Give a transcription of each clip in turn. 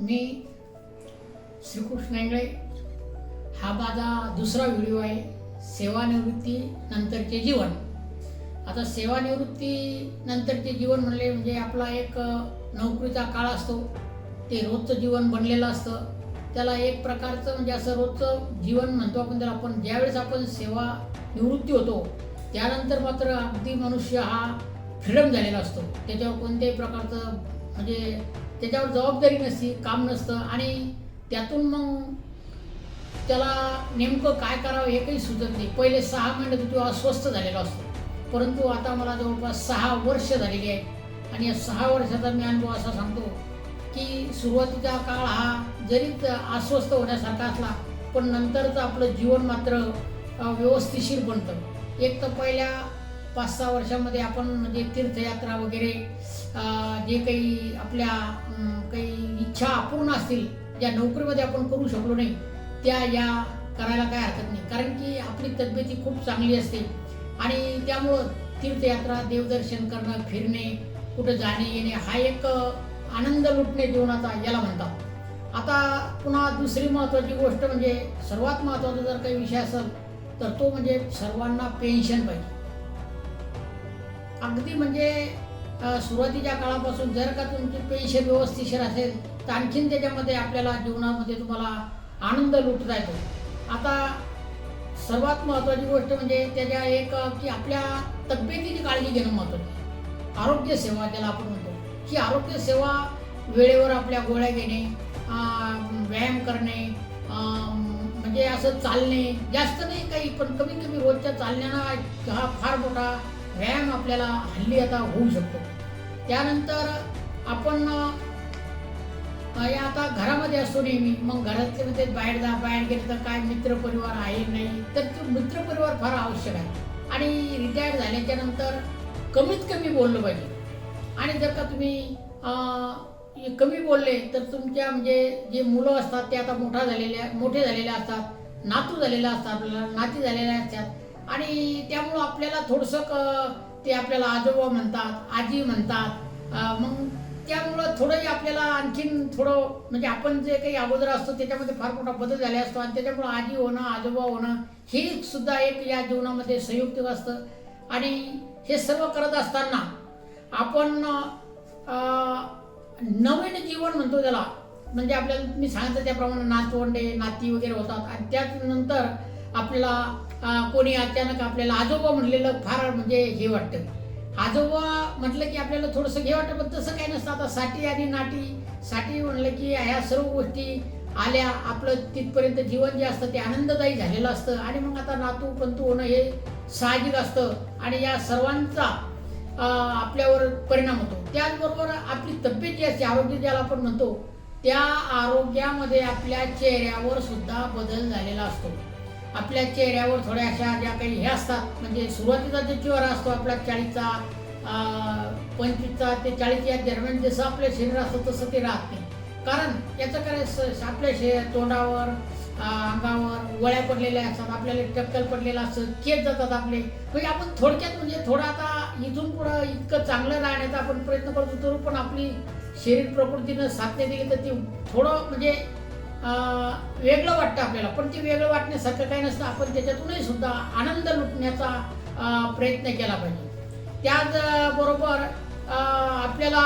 मी श्रीकृष्ण इंगळे. हा माझा दुसरा व्हिडिओ आहे सेवानिवृत्ती नंतरचे जीवन. आता सेवानिवृत्ती नंतरचे जीवन म्हणले म्हणजे आपला एक नोकरीचा काळ असतो. ते रोजचं जीवन बनलेलं असतं. त्याला एक प्रकारचं म्हणजे असं रोजचं जीवन म्हणतो आपण त्याला. आपण ज्यावेळेस आपण सेवा निवृत्ती होतो त्यानंतर मात्र अगदी मनुष्य हा फ्रीडम झालेला असतो. त्याच्यावर कोणत्याही प्रकारचं म्हणजे त्याच्यावर जबाबदारी नसती काम नसतं आणि त्यातून मग त्याला नेमकं काय करावं हे काही सुचत नाही. पहिले सहा महिने तर तो अस्वस्थ झालेला असतो. परंतु आता मला जवळपास सहा वर्ष झालेली आहे आणि या सहा वर्षाचा मी अनुभव असा सांगतो की सुरुवातीचा काळ हा जरी अस्वस्थ होण्यासारखा असला पण नंतरचं आपलं जीवन मात्र व्यवस्थिशीर बनतं. एक तर पहिल्या पाच सहा वर्षामध्ये आपण म्हणजे तीर्थयात्रा वगैरे जे काही आपल्या काही इच्छा अपूर्ण असतील ज्या नोकरीमध्ये आपण करू शकलो नाही त्या या करायला काय हरकत नाही. कारण की आपली तब्येती खूप चांगली असते आणि त्यामुळं तीर्थयात्रा देवदर्शन करणं फिरणे कुठं जाणे येणे हा एक आनंद लुटणे जीवनाचा याला म्हणतात. आता पुन्हा दुसरी महत्त्वाची गोष्ट म्हणजे सर्वात महत्त्वाचा जर काही विषय असेल तर तो म्हणजे सर्वांना पेन्शन पाहिजे. अगदी म्हणजे सुरुवातीच्या काळापासून जर का तुमचे पेन्शन व्यवस्थिशीर असेल तर आणखीन त्याच्यामध्ये आपल्याला जीवनामध्ये तुम्हाला आनंद लुटता येतो. आता सर्वात महत्त्वाची गोष्ट म्हणजे त्याच्या एक की आपल्या तब्येतीची काळजी घेणं महत्त्वाचं आरोग्य सेवा ज्याला आपण म्हणतो की आरोग्य सेवा वेळेवर आपल्या गोळ्या घेणे व्यायाम करणे म्हणजे असं चालणे जास्त नाही काही पण कमीत कमी रोजच्या चालण्यानं हा फार मोठा व्यायाम आपल्याला हल्ली आता होऊ शकतो. त्यानंतर आपण या आता घरामध्ये असतो नेहमी. मग घरातले म्हणजे बाहेर जा बाहेर गेले तर काय मित्रपरिवार आहे नाही? तर तो मित्रपरिवार फार आवश्यक आहे. आणि रिटायर झाल्याच्यानंतर कमीत कमी बोललं पाहिजे. आणि जर का तुम्ही कमी बोलले तर तुमच्या म्हणजे जे मुलं असतात ते आता मोठा झालेले मोठे झालेले असतात नातू झालेले असतात आपल्याला नाती झालेल्या असतात. आणि त्यामुळं आपल्याला थोडंसं क ते आपल्याला आजोबा म्हणतात आजी म्हणतात. मग त्यामुळं थोडंही आपल्याला आणखीन थोडं म्हणजे आपण जे काही अगोदर असतो त्याच्यामध्ये फार मोठा बदल झाले असतो आणि त्याच्यामुळं आजी होणं आजोबा होणं हे सुद्धा एक या जीवनामध्ये संयुक्त असतं. आणि हे सर्व करत असताना आपण नवीन जीवन म्हणतो त्याला. म्हणजे आपल्याला मी सांगितलं त्याप्रमाणे नातवंडे नाती वगैरे होतात. आणि त्यानंतर आपला कोणी अचानक आपल्याला आजोबा म्हटलेलं फार म्हणजे हे वाटतं. आजोबा म्हटलं की आपल्याला थोडंसं घे वाटतं पण तसं काही नसतं. आता साठी आणि नाटी साठी म्हणलं की ह्या सर्व गोष्टी आल्या. आपलं तिथपर्यंत जीवन जे असतं ते आनंददायी झालेलं असतं. आणि मग आता नातू पंतू होणं हे साहजिक असतं. आणि या सर्वांचा आपल्यावर परिणाम होतो. त्याचबरोबर आपली तब्येत जी असते आरोग्य ज्याला आपण म्हणतो त्या आरोग्यामध्ये आपल्या चेहऱ्यावर सुद्धा बदल झालेला असतो. आपल्या चेहऱ्यावर थोड्या अशा ज्या काही हे असतात म्हणजे सुरुवातीचा जो चेहरा असतो आपला चाळीसचा पंचवीसचा ते चाळीस या दरम्यान जसं आपलं शरीर असतं तसं ते राहत नाही. कारण याचं काय स- आपल्या शे तोंडावर अंगावर वळ्या पडलेल्या असतात आपल्याला टक्कल पडलेलं असतं केस जातात आपले. म्हणजे आपण थोडक्यात म्हणजे थोडं आता इथून पुढं इतकं चांगलं राहण्याचा आपण प्रयत्न करतो तरी पण आपली शरीर प्रकृतीनं साथ नाही दिली तर ती थोडं म्हणजे वेगळं वाटतं आपल्याला. पण ते वेगळं वाटण्यासारखं काही नसतं. आपण त्याच्यातूनही सुद्धा आनंद लुटण्याचा प्रयत्न केला पाहिजे. त्याचबरोबर आपल्याला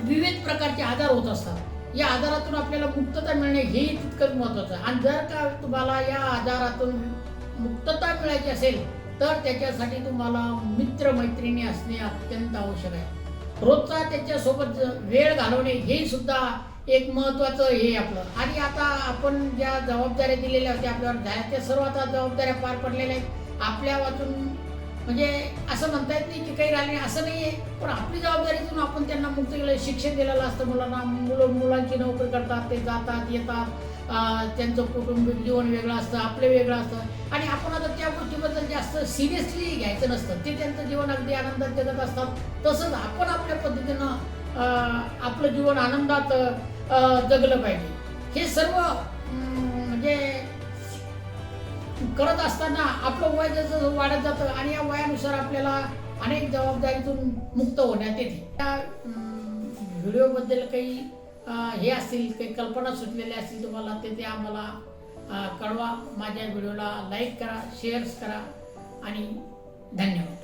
विविध प्रकारचे आजार होत असतात. या आजारातून आपल्याला मुक्तता मिळणे हेही तितकंच महत्त्वाचं आहे. आणि जर का तुम्हाला या आजारातून मुक्तता मिळायची असेल तर त्याच्यासाठी तुम्हाला मित्रमैत्रिणी असणे अत्यंत आवश्यक आहे. रोजचा त्याच्यासोबत वेळ घालवणे हे सुद्धा एक महत्त्वाचं हे आपलं. आणि आता आपण ज्या जबाबदाऱ्या दिलेल्या होत्या आपल्यावर झाल्या त्या सर्व आता जबाबदाऱ्या पार पडलेल्या आहेत. आपल्या वाचून म्हणजे असं म्हणता येत नाही की काही राहिले नाही असं नाही आहे पण आपली जबाबदारीतून आपण त्यांना मुक्त केलं शिक्षण दिलेलं असतं मुलांना. मुलं मुलांची नोकरी करतात ते जातात येतात. त्यांचं कौटुंबिक जीवन वेगळं असतं आपलं वेगळं असतं. आणि आपण आता त्या गोष्टीबद्दल जास्त सिरियसली घ्यायचं नसतं. ते त्यांचं जीवन अगदी आनंदात जगत असतात. तसंच आपण आपल्या पद्धतीनं आपलं जीवन आनंदात जगलं पाहिजे. हे सर्व म्हणजे करत असताना आपलं वय जसं वाढत जातं आणि या वयानुसार आपल्याला अनेक जबाबदारीतून मुक्त होण्यात येते. त्या व्हिडिओबद्दल काही हे असतील काही कल्पना सुचलेल्या असतील तुम्हाला ते ते आम्हाला कळवा. माझ्या व्हिडिओला लाईक करा शेअर्स करा आणि धन्यवाद.